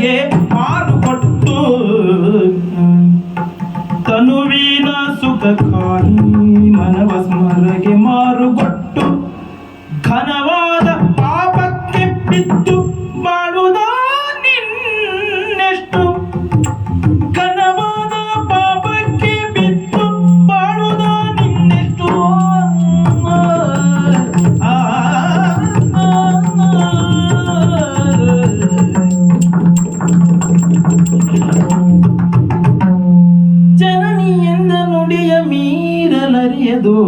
ನಿನಗೆ ಮಾರುಕೊಟ್ಟು ತನುವಿನ ಸುಖ ಮನವ ಸ್ಮರಗೆ ಮಾರುಗೊಟ್ಟು ಘನವಾದ ಪಾಪಕ್ಕೆ ಬಿತ್ತು ನುಡಿಯ ಮೀರಲರಿಯದೋರು